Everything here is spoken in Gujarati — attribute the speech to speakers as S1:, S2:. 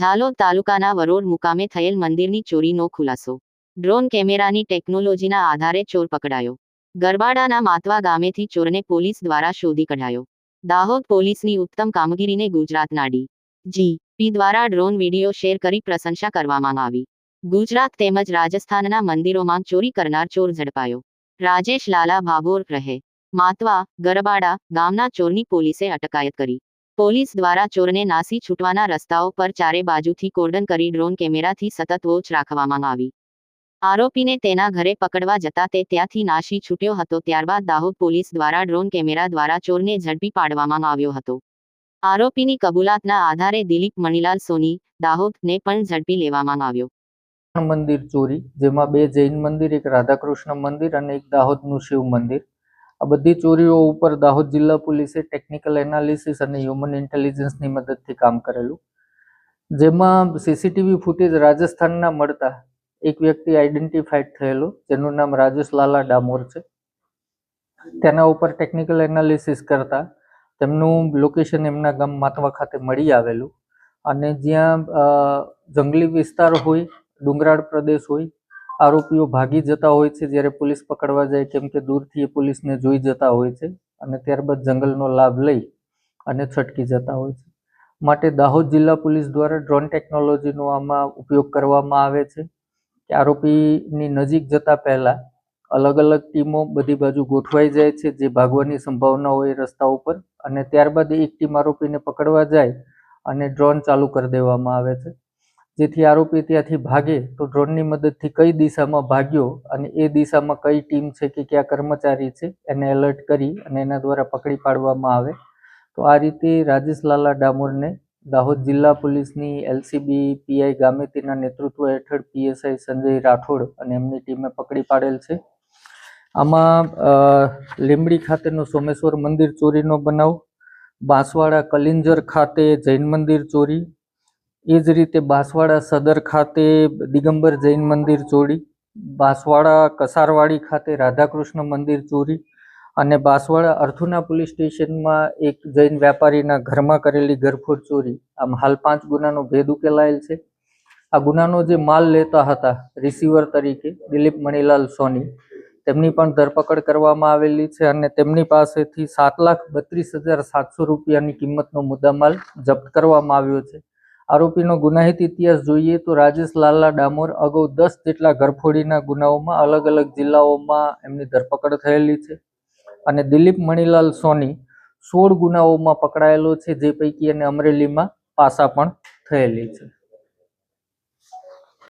S1: ઝાલોદ તાલુકાના વરોડ મુકામે થયેલ મંદિરની ચોરીનો ખુલાસો. ડ્રોન કેમેરાની ટેકનોલોજીના આધારે ચોર પકડાયો. ગરબાડાના માતવા ગામેથી ચોરને પોલીસ દ્વારા શોધી કઢાયો. દાહોદ પોલીસની ઉત્તમ કામગીરીને ગુજરાત નાડી. જી. પી દ્વારા ડ્રોન વીડિયો શેર કરી પ્રશંસા કરવામાં આવી. ગુજરાત તેમજ રાજસ્થાનના મંદિરોમાં ચોરી કરનાર ચોર ઝડપાયો. રાજેશ લાલા ભાભોર રહે. માતવા, ગરબાડા ગામના ચોરની પોલીસે અટકાયત કરી. પોલીસ દ્વારા ચોરને નાસી છૂટવાના રસ્તાઓ પર ચારે બાજુથી કોર્ડન કરી ડ્રોન કેમેરાથી સતત વોચ રાખવામાં આવી. આરોપીને તેના ઘરે પકડવા જતા તે ત્યાંથી નાસી છૂટ્યો હતો, ત્યારબાદ દાહોદ પોલીસ દ્વારા ડ્રોન કેમેરા દ્વારા ચોરને ઝડપી પાડવામાં આવ્યો હતો. આરોપીની કબૂલાતના આધારે દિલીપ મણીલાલ સોની, દાહોદને પણ ઝડપી લેવામાં આવ્યો.
S2: મંદિર ચોરી, જેમાં બે જૈન મંદિર, એક રાધાકૃષ્ણ મંદિર અને એક દાહોદનું શિવ મંદિર. આ બધી ચોરીઓ ઉપર દાહોદ જિલ્લા પોલીસે ટેકનિકલ એનાલિસિસ અને હ્યુમન ઇન્ટેલિજન્સની મદદથી કામ કરેલું. જેમાં સીસીટીવી ફૂટેજ રાજસ્થાનના મળતા એક વ્યક્તિ આઈડેન્ટિફાઈડ થયેલો, જેનું નામ રાજેશ લાલા ડામોર છે. તેના ઉપર ટેકનિકલ એનાલિસિસ કરતા તેમનું લોકેશન એમના ગામ માતવા ખાતે મળી આવેલું. અને જ્યાં જંગલી વિસ્તાર હોય, ડુંગરાળ પ્રદેશ હોય આરોપીઓ ભાગી જતા હોય છે જ્યારે પોલીસ પકડવા જાય કેમ કે દૂરથી એ પોલીસને જોઈ જતા હોય છે અને ત્યારબાદ જંગલનો લાભ લઈ અને છટકી જતા હોય છે. માટે દાહોદ જિલ્લા પોલીસ દ્વારા ડ્રોન ટેકનોલોજીનો આમાં ઉપયોગ કરવામાં આવે છે કે આરોપીની નજીક જતા પહેલાં અલગ અલગ ટીમો બધી બાજુ ગોઠવાઈ જાય છે જે ભાગવાની સંભાવના હોય રસ્તા ઉપર અને ત્યારબાદ એક ટીમ આરોપીને પકડવા જાય અને ડ્રોન ચાલુ કરી દેવામાં આવે છે. જેથી આરોપી ત્યાંથી ભાગે તો ડ્રોનની મદદથી કઈ દિશામાં ભાગ્યો અને એ દિશામાં કઈ ટીમ છે કે કયા કર્મચારી છે એને એલર્ટ કરી અને એના દ્વારા પકડી પાડવામાં આવે. તો આ રીતે રાજેશ લાલા ડામોરને દાહોદ જિલ્લા પોલીસની એલસીબી પીઆઈ ગામેતીના નેતૃત્વ હેઠળ પીએસઆઈ સંજય રાઠોડ અને એમની ટીમે પકડી પાડેલ છે. આમાં લીંબડી ખાતેનો સોમેશ્વર મંદિર ચોરીનો બનાવ, બાંસવાડા કલિંજર ખાતે જૈન મંદિર ચોરી એ જ રીતે બાંસવાડા સદર ખાતે દિગંબર જૈન મંદિર ચોરી, બાંસવાડા કસારવાડી ખાતે રાધાકૃષ્ણ મંદિર ચોરી અને બાંસવાડા અર્થુના પોલીસ સ્ટેશનમાં એક જૈન વેપારીના ઘરમાં કરેલી ઘરફોડ ચોરી. આમ હાલ પાંચ ગુનાનો ભેદ ઉકેલાયેલ છે. આ ગુનાનો જે માલ લેતા હતા રિસીવર તરીકે દિલીપ મણીલાલ સોની, તેમની પણ ધરપકડ કરવામાં આવેલી છે અને તેમની પાસેથી સાત લાખ બત્રીસ હજાર સાતસો રૂપિયાની કિંમતનો મુદ્દામાલ જપ્ત કરવામાં આવ્યો છે. આરોપીનો ગુનાહિત ઇતિહાસ જોઈએ તો રાજેશ લાલા ડામોર અગાઉ દસ જેટલા ઘરફોડીના ગુનાઓમાં અલગ અલગ જિલ્લાઓમાં એમની ધરપકડ થયેલી છે. અને દિલીપ મણીલાલ સોની સોળ ગુનાઓમાં પકડાયેલો છે, જે પૈકી એને અમરેલીમાં પાસા પણ થયેલી છે.